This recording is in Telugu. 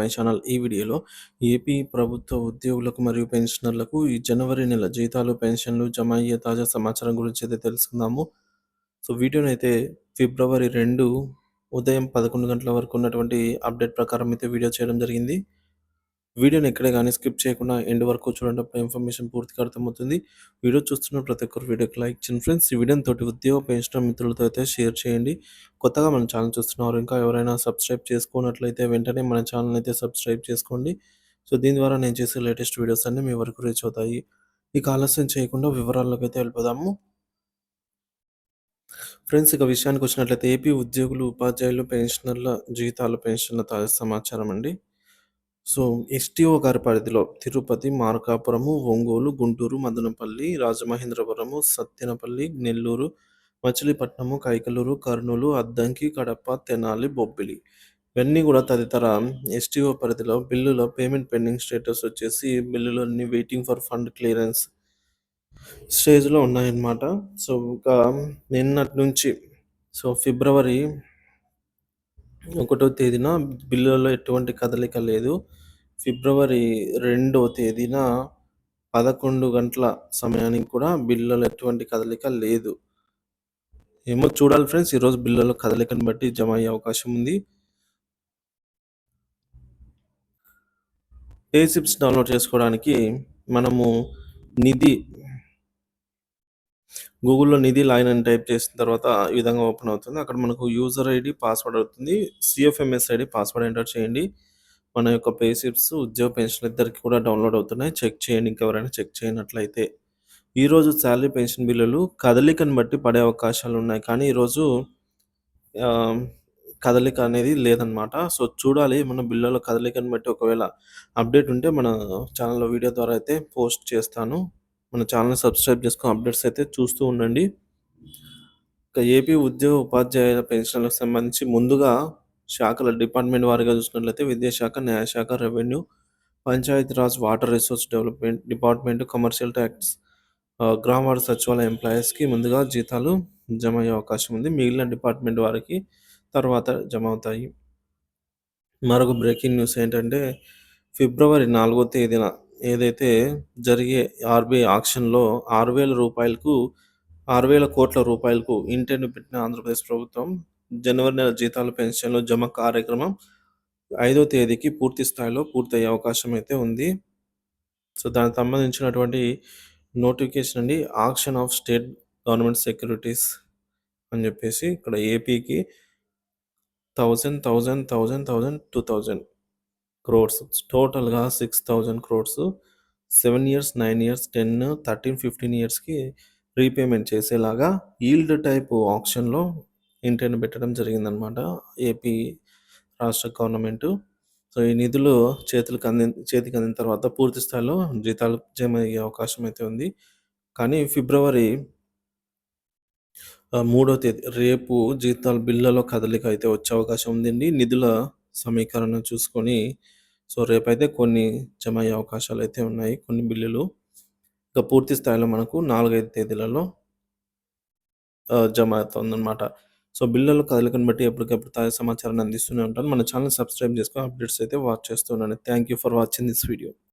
మై ఛానల్ ఈ వీడియోలో ఏపీ ప్రభుత్వ ఉద్యోగులకు మరియు పెన్షనర్లకు ఈ జనవరి నెల జీతాలు పెన్షన్లు జమ అయ్యే తాజా సమాచారం గురించి అయితే తెలుసుకుందాము. సో వీడియోని అయితే ఫిబ్రవరి రెండు ఉదయం పదకొండు గంటల వరకు ఉన్నటువంటి అప్డేట్ ప్రకారం అయితే వీడియో చేయడం జరిగింది. వీడియోని ఎక్కడ కానీ స్కిప్ చేయకుండా ఎండ్ వరకు చూడండి. అప్పుడు ఇన్ఫర్మేషన్ పూర్తిగా అర్థమవుతుంది. వీడియో చూస్తున్న ప్రతి ఒక్కరు వీడియోకి లైక్ చేయండి ఫ్రెండ్స్. ఈ వీడియోని తోటి ఉద్యోగ పెన్షన్ మిత్రులతో అయితే షేర్ చేయండి. కొత్తగా మన ఛానల్ చూస్తున్నారు ఇంకా ఎవరైనా సబ్స్క్రైబ్ చేసుకున్నట్లయితే వెంటనే మన ఛానల్ అయితే సబ్స్క్రైబ్ చేసుకోండి. సో దీని ద్వారా నేను చేసే లేటెస్ట్ వీడియోస్ అన్నీ మీ వరకు రీచ్ అవుతాయి. ఇక ఆలస్యం చేయకుండా వివరాల్లోకి అయితే వెళ్ళిపోదాము. ఫ్రెండ్స్ ఇక విషయానికి వచ్చినట్లయితే ఏపీ ఉద్యోగులు ఉపాధ్యాయులు పెన్షనర్ల జీతాలు పెన్షన్ల తాజా సమాచారం అండి. సో ఎస్టీఓ గారి పరిధిలో తిరుపతి మార్కాపురము ఒంగోలు గుంటూరు మదనపల్లి రాజమహేంద్రపురము సత్యనపల్లి నెల్లూరు మచిలీపట్నము కైకలూరు కర్నూలు అద్దంకి కడప తెనాలి బొబ్బిలి. ఇవన్నీ కూడా తదితర ఎస్టీఓ పరిధిలో బిల్లులో పేమెంట్ పెండింగ్ స్టేటస్ వచ్చేసి బిల్లులన్నీ వెయిటింగ్ ఫర్ ఫండ్ క్లియరెన్స్ స్టేజ్లో ఉన్నాయన్నమాట. సో ఇంకా నిన్నటి నుంచి సో ఫిబ్రవరి ఒకటో తేదీన బిల్లులలో ఎటువంటి కదలిక లేదు. ఫిబ్రవరి రెండో తేదీన పదకొండు గంటల సమయానికి కూడా బిల్లులో ఎటువంటి కదలిక లేదు ఏమో చూడాలి ఫ్రెండ్స్ ఈరోజు బిల్లులో కదలికను బట్టి జమ అయ్యే అవకాశం ఉంది పేసిప్స్ డౌన్లోడ్ చేసుకోవడానికి మనము నిధి గూగుల్‌లో నిధి లాగిన్ అని టైప్ చేసిన తర్వాత ఈ విధంగా ఓపెన్ అవుతుంది. అక్కడ మనకు యూజర్ ఐడి పాస్వర్డ్ అవుతుంది. సిఎఫ్ఎంఎస్ ఐడి పాస్వర్డ్ ఎంటర్ చేయండి. మన యొక్క పే స్లిప్స్, ఉద్యోగ పెన్షన్ ఇద్దరికి కూడా డౌన్‌లోడ్ అవుతున్నాయి. చెక్ చేయండి ఇంకెవరైనా చెక్ చేయనట్లయితే. ఈరోజు శాలరీ పెన్షన్ బిల్లులు కదలికను బట్టి పడే అవకాశాలు ఉన్నాయి. కానీ ఈరోజు కదలిక అనేది లేదనమాట. సో, చూడాలి మన బిల్లులో కదలికను బట్టి ఒకవేళ అప్డేట్ ఉంటే మన ఛానల్‌లో వీడియో ద్వారా అయితే పోస్ట్ చేస్తాను. మన ఛానల్ సబ్స్క్రైబ్ చేసుకొని అప్డేట్స్ అయితే చూస్తూ ఉండండి ఏపీ ఉద్యోగ ఉపాధ్యాయుల పెన్షన్లకు సంబంధించి ముందుగా శాఖల డిపార్ట్మెంట్ వారిగా చూసుకున్నట్లయితే విద్యాశాఖ న్యాయశాఖ revenue Panchayati Raj water resource development department commercial tax గ్రామ సచివాలయ ఎంప్లాయీస్కి ముందుగా జీతాలు జమ అయ్యే అవకాశం ఉంది. మిగిలిన డిపార్ట్మెంట్ వారికి తర్వాత జమ అవుతాయి. మరొక బ్రేకింగ్ న్యూస్ ఏంటంటే ఫిబ్రవరి నాలుగో తేదీన ఏదైతే జరిగే ఆర్బీఐ ఆక్షన్‌లో ఆరు వేల రూపాయలకు ఆరు వేల కోట్ల రూపాయలకు ఇంటెంట్ పెట్టిన ఆంధ్రప్రదేశ్ ప్రభుత్వం జనవరి నెల జీతాలు, పెన్షన్లు జమ కార్యక్రమం ఐదో తేదీకి పూర్తి స్థాయిలో పూర్తయ్యే అవకాశం అయితే ఉంది. సో, దానికి సంబంధించినటువంటి నోటిఫికేషన్ అండి. Auction of state government securities అని చెప్పేసి ఇక్కడ ఏపీకి thousand thousand thousand thousand two thousand crores టోటల్‌గా six thousand crores seven years, nine years, ten thirteen fifteen ఇయర్స్‌కి రీపేమెంట్ చేసేలాగా ఈల్డ్ టైప్ ఆప్షన్‌లో ఇంటిని పెట్టడం జరిగిందనమాట. ఏపీ రాష్ట్ర గవర్నమెంటు. సో, ఈ నిధులు చేతులకు అంది చేతికి అందిన తర్వాత పూర్తి స్థాయిలో జీతాలు జమ అయ్యే అవకాశం అయితే ఉంది. కానీ ఫిబ్రవరి మూడో తేదీ రేపు జీతాలు బిల్లులో కదలిక అయితే వచ్చే అవకాశం ఉందండి. నిధుల సమీకరణ చూసుకొని సో రేపైతే కొన్ని జమ అయ్యే అవకాశాలు అయితే ఉన్నాయి కొన్ని బిల్లులు ఇంకా పూర్తి స్థాయిలో మనకు నాలుగైదు తేదీలలో జమ అవుతుందన్నమాట సో బిల్లుల కదలికను బట్టి ఎప్పటికప్పుడు తాజా సమాచారాన్ని అందిస్తూనే ఉంటాను. మన ఛానల్ సబ్స్క్రైబ్ చేసుకొని అప్డేట్స్ అయితే వాచ్ చేస్తున్నాను thank you for watching this video.